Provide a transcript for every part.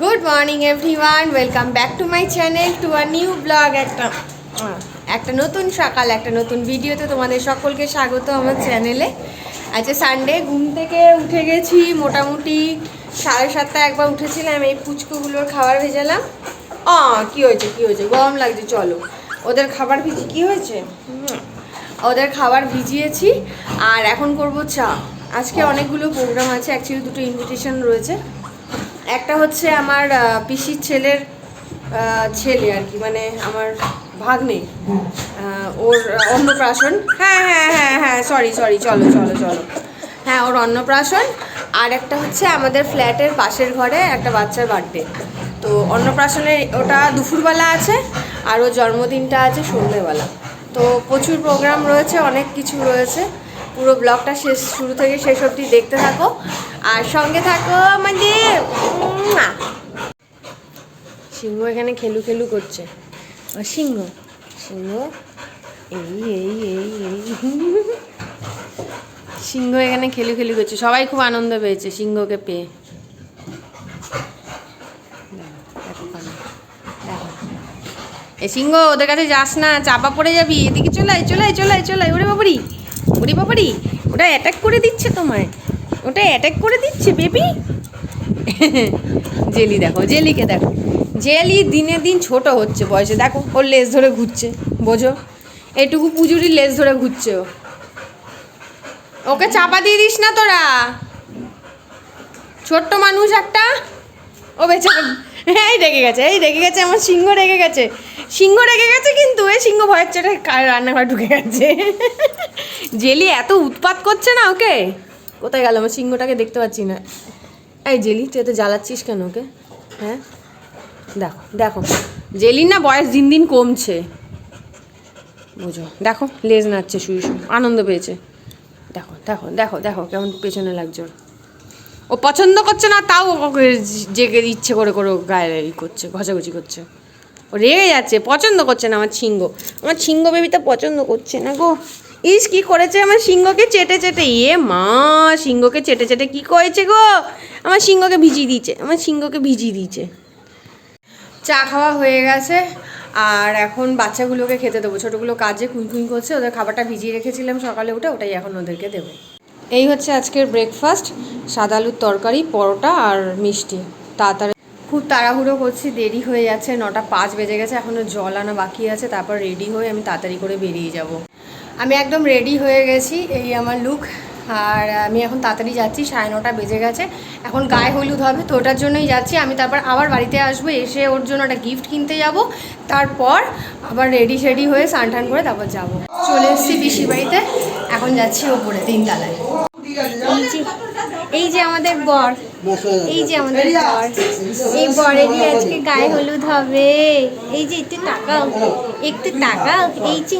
Good morning everyone welcome back to my channel to a new blog একটা একটা নতুন সকাল, একটা নতুন ভিডিওতে তোমাদের সকলকে স্বাগত আমার চ্যানেলে আজকে সানডে ঘুম থেকে উঠে গেছি, মোটামুটি সাড়ে সাতটা একবার উঠেছিলাম, এই পুচকুগুলোর খাবার ভেজালাম। আ, কি হয়েছে কি হয়েছে? গরম লাগছে, চলো। ওদের খাবার ভিজি, কি হয়েছে? ওদের খাবার ভিজিয়েছি, আর এখন করব চা। আজকে অনেকগুলো প্রোগ্রাম আছে অ্যাকচুয়ালি দুটো ইনভিটেশন রয়েছে। একটা হচ্ছে আমার পিসির ছেলের ছেলে আর কি মানে আমার ভাগ্নে। ওর অন্নপ্রাশন। হ্যাঁ হ্যাঁ হ্যাঁ হ্যাঁ সরি সরি চলো চলো চলো। হ্যাঁ ওর অন্নপ্রাশন। আর একটা হচ্ছে আমাদের ফ্ল্যাটের পাশের ঘরে একটা বাচ্চার বার্থডে। তো অন্নপ্রাশনে ওটা দুপুরবেলা আছে, আর ওর জন্মদিনটা আছে সন্ধ্যেবেলা তো প্রচুর প্রোগ্রাম রয়েছে, অনেক কিছু রয়েছে। পুরো ব্লগটা শেষ শুরু থেকে শেষ অবধি দেখতে থাকো। আর সঙ্গে থাকো আমাদের। সিংহ এখানে খেলু খেলু করছে। সিংহ? সিংহ এই এই এই এই। সিংহ এখানে খেলু খেলু করছে। সবাই খুব আনন্দ পেয়েছে সিংহকে পেয়ে। এ সিংহ ওদের কাছে যাস না চাপা পড়ে যাবি। এদিকে চলাই আয় চলে আয় চলে আয় চলে আয়। ওরে বাবারি। ওরে বাবারি ওটা অ্যাটাক করে দিচ্ছে তোমায়। ওটা অ্যাটাক করে দিচ্ছে বেবি জেলি দেখো, জেলিকে দেখো। জেলি দিনে দিন ছোট হচ্ছে বয়সে। দেখো, ওর লেজ ধরে ঘুরছে, বোঝো? এটুকু পুজুরির লেজ ধরে ঘুরছে ও। ওকে চাপা দিয়ে দিস না তোরা। ছোট্ট মানুষ একটা। ও বেচারা এই রেগে গেছে, এই রেগে গেছে, আমার সিংহ রেগে গেছে। সিংহ রেগে গেছে কিন্তু এই সিংহ ভয়ের চোটে রান্নাঘরে ঢুকে গেছে? জেলি এত উৎপাত করছে না ওকে? কোথায় গেল? আমার সিংহটাকে দেখতে পাচ্ছি না। এই জেলি, তুই এত জ্বালাচ্ছিস কেন ওকে? হ্যাঁ? দেখো দেখো। জেলির না বয়স দিন দিন কমছে। বুঝো, দেখো, লেজ নাচছে শুয়ে শুয়ে, আনন্দ পেয়েছে। দেখো দেখো দেখো দেখো কেমন পেছনে লাগছে ওর। ও পছন্দ করছে না, তাও ওকে জেগে ইচ্ছে করে করে গায়ে ই করছে, ঘষাঘষি করছে। ও রেগে যাচ্ছে, পছন্দ করছে না আমার সিংহ। আমার সিংহ বেবিটা পছন্দ করছে না গো। ইস, কি করেছে আমার সিংহকে চেটে চেটে? এ মা, সিংহকে চেটে চেটে কি করেছে গো? আমার সিংহকে ভিজিয়ে দিয়েছে, আমার সিংহকে ভিজিয়ে দিয়েছে। চা খাওয়া হয়ে গেছে, আর এখন বাচ্চাগুলোকে খেতে দেবো। ছোটোগুলো কাজে কুই কুই করছে, ওদের খাবারটা ভিজিয়ে রেখেছিলাম সকালে উঠে, ওটাই এখন ওদেরকে দেবো। এই হচ্ছে আজকের ব্রেকফাস্ট সাদা আলুর তরকারি, পরোটা আর মিষ্টি। তাড়াতাড়ি খুব তাড়াহুড়ো করছি, দেরি হয়ে যাচ্ছে, নটা পাঁচ বেজে গেছে এখনও জল আনা বাকি আছে, তারপর রেডি হয়ে আমি তাড়াতাড়ি করে বেরিয়ে যাব। আমি একদম রেডি হয়ে গেছি, এই আমার লুক আর আমি এখন তাড়াতাড়ি যাচ্ছি, সাড়ে নটা বেজে গেছে, এখন গায়ে হলুদ হবে, তো ওটার জন্যই যাচ্ছি, আমি তারপর আবার বাড়িতে আসব, এসে ওর জন্য একটা গিফট কিনতে যাব, তারপর আবার রেডি শেডি হয়ে টান করে তারপর যাব। চলে এসেছি পিসি বাড়িতে, এখন যাচ্ছি ওপরে, তিনতলায়। এই যে এই যে আমাদের বর এই যে আমাদের বর এই বরেরই আজকে গায়ে হলুদ হবে। এই যে একটু টাকাও একটু টাকাও এই যে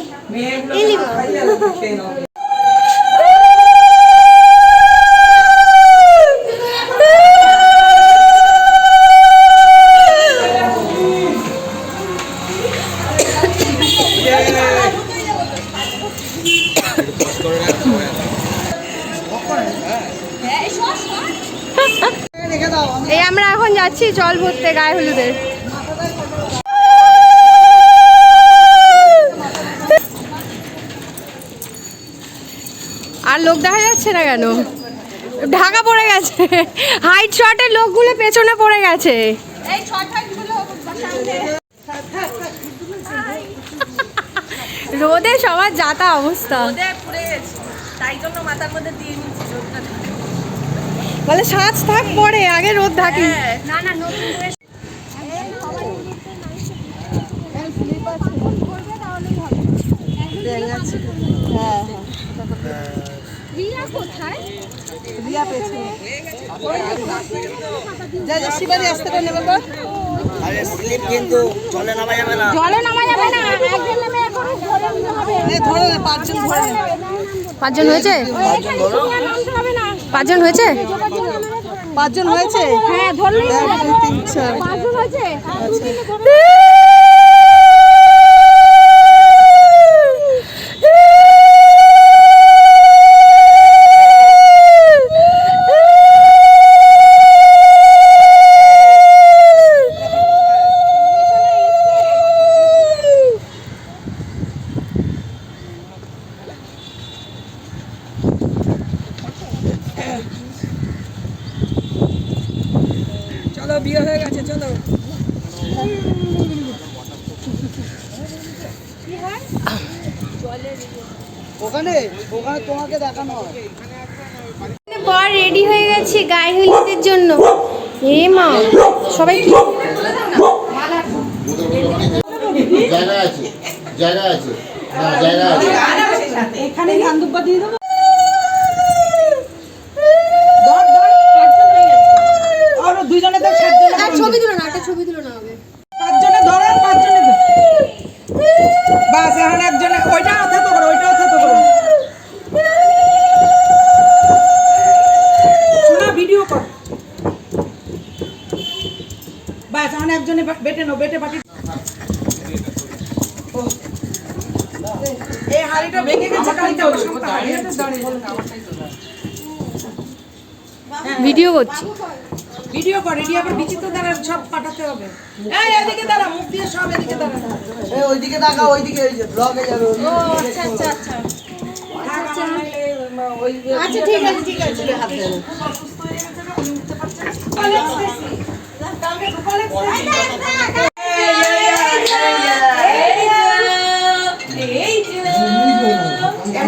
এখন জল ভরতে গায়ে হলুদের। আর লোক দেখা যাচ্ছে না কেন? ঢাকা পড়ে গেছে। হাইট শর্টের লোকগুলো পেছনে পড়ে গেছে। রোদে সবার যাতা অবস্থা। তাই জন্য মাথার মধ্যে বলে সাজ থাক পরে আগে রোদ থাকি না না নতুন ড্রেস আরে স্লিপ কিন্তু জলে নামা যাবে না। জলে নামা যাবে না একজন নেমে ধরে। হবে পাঁচজন হয়েছে? পাঁচজন ধরো। নামতে হবে না। পাঁচজন হয়েছে? পাঁচজন হয়েছে? হ্যাঁ ধরলে পাঁচজন হয়েছে? বিয়ে হয়ে গেছে চলো। ওখানে ওখানে তোমাকে দেখানো বর রেডি হয়ে গেছে গায়ে হলুদের জন্য। এ মা সবাই কি? জায়গা আছে জায়গা আছে। না জায়গা আছে। এখানে ধান দুব্বা দিয়ে দেবো। ভিডিও করছি ভিডিও কর রেডি আবার বিচিত্র দ্বারা সব পাঠাতে হবে এই এদিকে দাঁড়া মুখ দিয়ে সব এদিকে দাঁড়া এই ওইদিকে দাঁড়া ওইদিকে ওই যে ব্লগে যাবে ওইদিকে। আচ্ছা আচ্ছা আচ্ছা আচ্ছা ঠিক আছে ঠিক আছে এমনি বসে তুলো তো। এই তুলো মামা একদম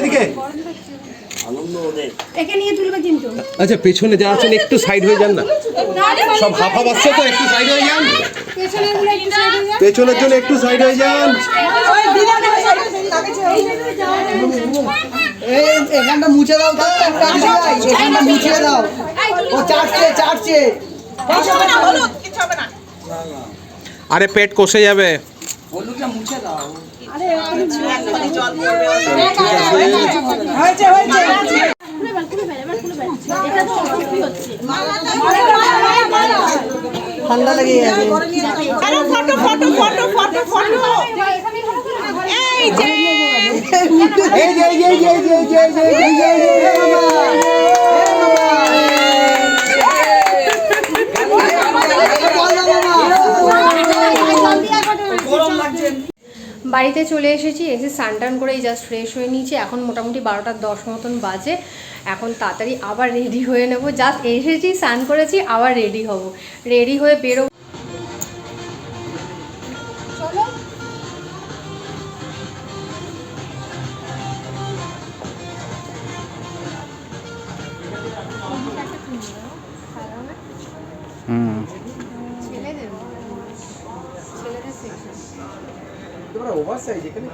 এদিকে। আচ্ছা পেছনে যা আছেন একটু সাইড হয়ে যান না। সব হাফা বাচ্চা তো একটু সাইড হয়ে যান। পেছনের জন্য একটু সাইড হয়ে যান। এই এখানটা মুছে দাও তো এখানটা মুছে দাও। ও চাটছে চাটছে। কিছু হবে না হলুদ কিছু হবে না আরে পেট কষে যাবে হলুদটা মুছে দাও হয়েছে হয়েছে ঠান্ডা লেগে যাবে আরে photo photo photo photo photo এই যে এই যে এই যে এই যে এই যে এই যে এই যে এই যে এই যে এই যে বাড়িতে চলে এসেছি এসে স্নান টান করে জাস্ট ফ্রেশ হয়ে নিয়েছি, এখন মোটামুটি বারোটার দশ মতন বাজে, এখন তাড়াতাড়ি আবার রেডি হয়ে নেব জাস্ট এসেছি স্নান করেছি, আবার রেডি হব রেডি হয়ে বেরো ছেলেদের ওভার সাইজ এখানে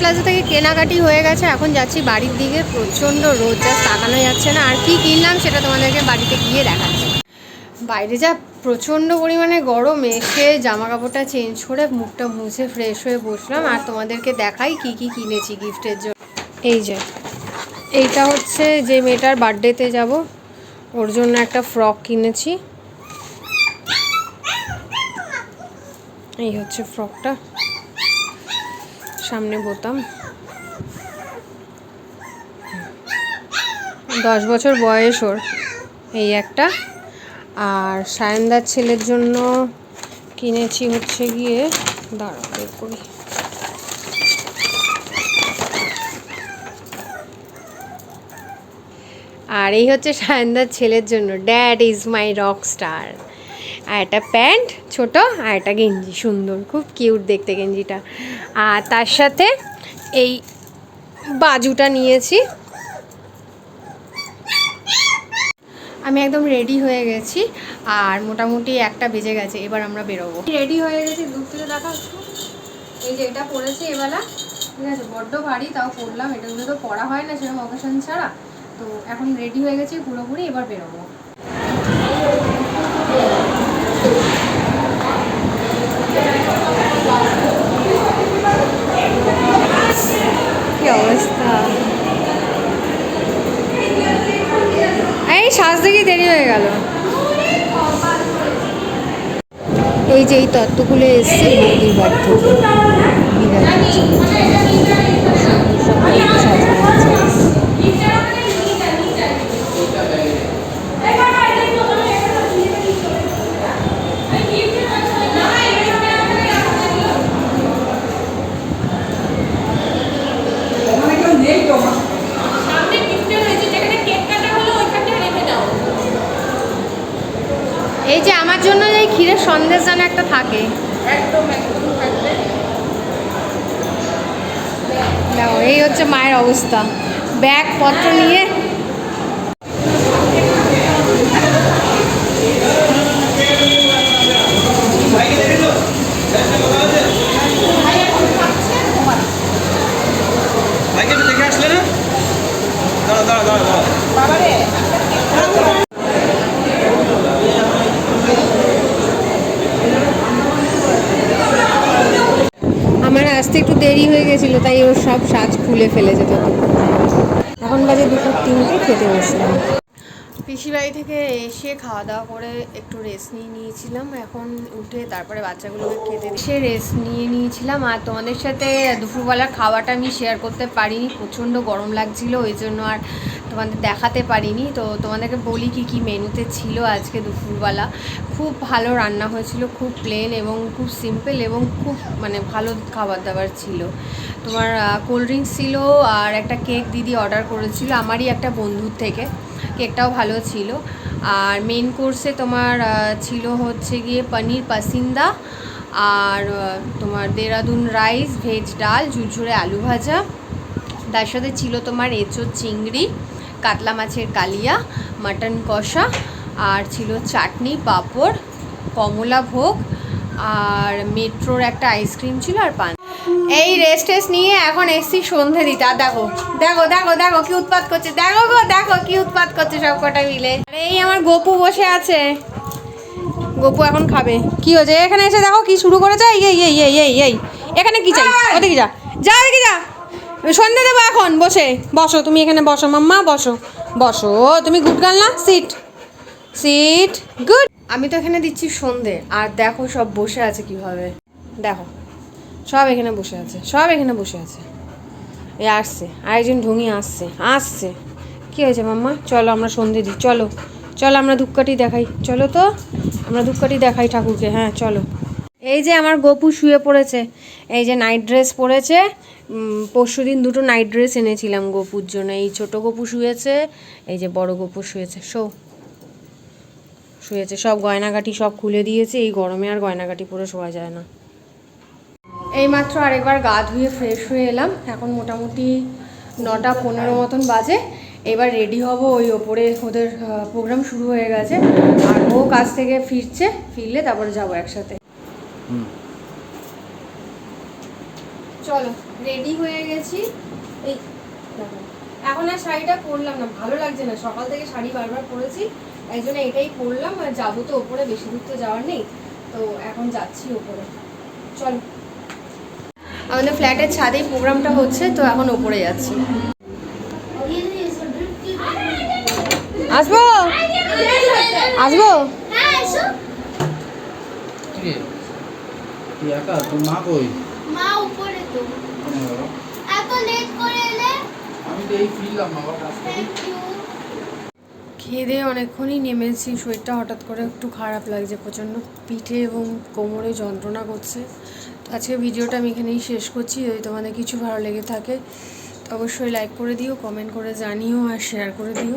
প্লাজা থেকে কেনাকাটি হয়ে গেছে, এখন যাচ্ছি বাড়ির দিকে। প্রচণ্ড রোদ জাস্ট তাকানো যাচ্ছে না। আর কি কিনলাম সেটা তোমাদেরকে বাড়িতে গিয়ে দেখাচ্ছি। বাইরে যা প্রচণ্ড পরিমাণে গরম, এসে জামা কাপড়টা চেঞ্জ করে মুখটা মুছে ফ্রেশ হয়ে বসলাম। আর তোমাদেরকে দেখাই কি কি কিনেছি গিফটের জন্য। এই যে, এইটা হচ্ছে যে মেয়েটার বার্থডেতে যাব। ওর জন্য একটা ফ্রক কিনেছি। এই হচ্ছে ফ্রকটা সামনে বোতাম। দশ বছর বয়স ওর এই একটা। আর সায়নদার ছেলের জন্য কিনেছি হচ্ছে গিয়ে দাঁড়া বের করি। আর এই হচ্ছে সায়নদার ছেলের জন্য dad is my rock star আর একটা প্যান্ট ছোট আর একটা গেঞ্জি, সুন্দর, খুব কিউট দেখতে গেঞ্জিটা। আর তার সাথে এই বাজুটা নিয়েছি। আমি একদম রেডি হয়ে গেছি আর মোটামুটি একটা বেজে গেছে, এবার আমরা বেরোবো। রেডি হয়ে গেছি দূর থেকে দেখা এই যে এটা পরেছি এবেলা, ঠিক আছে, বড্ড ভারী, তাও পরলাম এটাগুলো তো পরা হয় না সেরকম অকেশন ছাড়া। তো এখন রেডি হয়ে গেছি পুরোপুরি, এবার বেরোবো। কি অবস্থা? এই সাজ দেখেই দেরি হয়ে গেল। এই যে এই তত্ত্বগুলো এসছে বৌদির বাড়ি থেকে বিরাটের জন্য। সব কিছু সাজানো আছে। ওখানে কেউ নেই তো মা। এই যে আমার জন্য এই ক্ষীরের সন্দেশ যেন একটা থাকে। দেখো এই হচ্ছে মায়ের অবস্থা। ব্যাগ পত্র নিয়ে। দেখে আসলে না? দাঁড়া দাঁড়া দাঁড়া দাঁড়া আমার আসতে একটু দেরি হয়ে গেছিল তাই ও সব সাজ খুলে ফেলে যেত। এখন বাজে দুপুর তিনটে, খেতে বসলাম। পিসি বাড়ি থেকে এসে খাওয়া দাওয়া করে একটু রেস্ট নিয়ে নিয়েছিলাম। এখন উঠে তারপরে বাচ্চাগুলোকে খেতে সে রেস্ট নিয়ে নিয়েছিলাম। আর তোমাদের সাথে দুপুরবেলার খাওয়াটা আমি শেয়ার করতে পারিনি। প্রচণ্ড গরম লাগছিল, ওই জন্য আর তোমাদের দেখাতে পারিনি। তো তোমাদেরকে বলি কি কি মেনুতে ছিল আজকে দুপুরবেলা। খুব ভালো রান্না হয়েছিল, খুব প্লেন এবং খুব সিম্পল এবং খুব মানে ভালো খাবার দাবার ছিল। তোমার কোল্ড ড্রিঙ্কস ছিল আর একটা কেক দিদি অর্ডার করেছিল আমারই একটা বন্ধুর থেকে। কেকটাও ভালো ছিল। আর মেন কোর্সে তোমার ছিল হচ্ছে গিয়ে পনির পাসিন্দা আর তোমার দেরাদুন রাইস ভেজ ডাল, ঝুরঝুরে আলু ভাজা। তার সাথে ছিল তোমার এঁচোর চিংড়ি। কাতলা মাছের কালিয়া মাটন কষা আর ছিল চাটনি পাঁপড় কমলা ভোগ আর মেট্রোর একটা আইসক্রিম ছিল আর পান। এই রেস্ট টেস্ট নিয়ে এখন এসছি সন্ধে দিতে। আর দেখো দেখো দেখো দেখো কি উৎপাত করছে। দেখো গো দেখো কি উৎপাত করছে সব কটা মিলে। আর এই আমার গোপু বসে আছে। গোপু এখন খাবে। কি হয়েছে? এখানে এসে দেখো কি শুরু করেছে? এই এই এই এই এই এখানে কি চাই? ওদিকে যা। যা ওদিকে যা। সন্ধে দেবো এখন, বসে। বসো, তুমি এখানে বসো, মাম্মা, বসো। বসো, তুমি গুড গার্ল না? সিট। Sit, good. আমি তো এখানে দিচ্ছি সন্ধে, আর দেখো সব বসে আছে কীভাবে। দেখো, সব এখানে বসে আছে, সব এখানে বসে আছে। এই আসছে, আরেকজন ঢুঙি আসছে আসছে। কি হয়েছে মাম্মা? চলো আমরা সন্ধে দিই, চলো। চলো আমরা ধূপকাঠি দেখাই, চলো তো। আমরা ধূপকাঠি দেখাই ঠাকুরকে হ্যাঁ চলো। এই যে আমার গপু শুয়ে পড়েছে, এই যে নাইট ড্রেস পরেছে পরশু দিন দুটো নাইট ড্রেস এনেছিলাম গপুর জন্য। এই ছোট গপু শুয়েছে, এই যে বড় গপু শুয়েছে। শো। শুয়েছে, সব গয়নাগাটি সব খুলে দিয়েছে, এই গরমে আর গয়নাগাটি পুরো শোয়া যায় না। এইমাত্র আরেকবার গা ধুয়ে ফ্রেশ হয়ে এলাম। এখন মোটামুটি নটা পনেরো মতন বাজে। এবার রেডি হব ওই ওপরে ওদের প্রোগ্রাম শুরু হয়ে গেছে। আর ও কাজ থেকে ফিরছে, ফিরলে তারপরে যাব একসাথে। চলো রেডি হয়ে গেছি। এই এখন আর শাড়িটা পরলাম না, ভালো লাগছে না। সকাল থেকে শাড়ি বারবার পরেছি এই জন্য এটাই পরলাম। আর যাব তো ওপরে, বেশি দূর তো যাওয়ার নেই। তো এখন যাচ্ছি ওপরে। চলো। আমাদের ফ্ল্যাটের ছাদেই প্রোগ্রামটা হচ্ছে, তো এখন ওপরে যাচ্ছি। আসব? আসব? একা? তোর মা কই? মা উপরে তো এত লেট করে এলে? আমি তো এই ফিরলাম বাবা কাজ থেকে খেয়ে দিয়ে অনেকক্ষণই নেমেছি শরীরটা হঠাৎ করে একটু খারাপ লাগছে প্রচণ্ড পিঠে এবং কোমরে যন্ত্রণা করছে। তো আজকে ভিডিওটা আমি এখানেই শেষ করছি। যদি তোমাদের কিছু ভালো লেগে থাকে তো অবশ্যই লাইক করে দিও কমেন্ট করে জানিও আর শেয়ার করে দিও।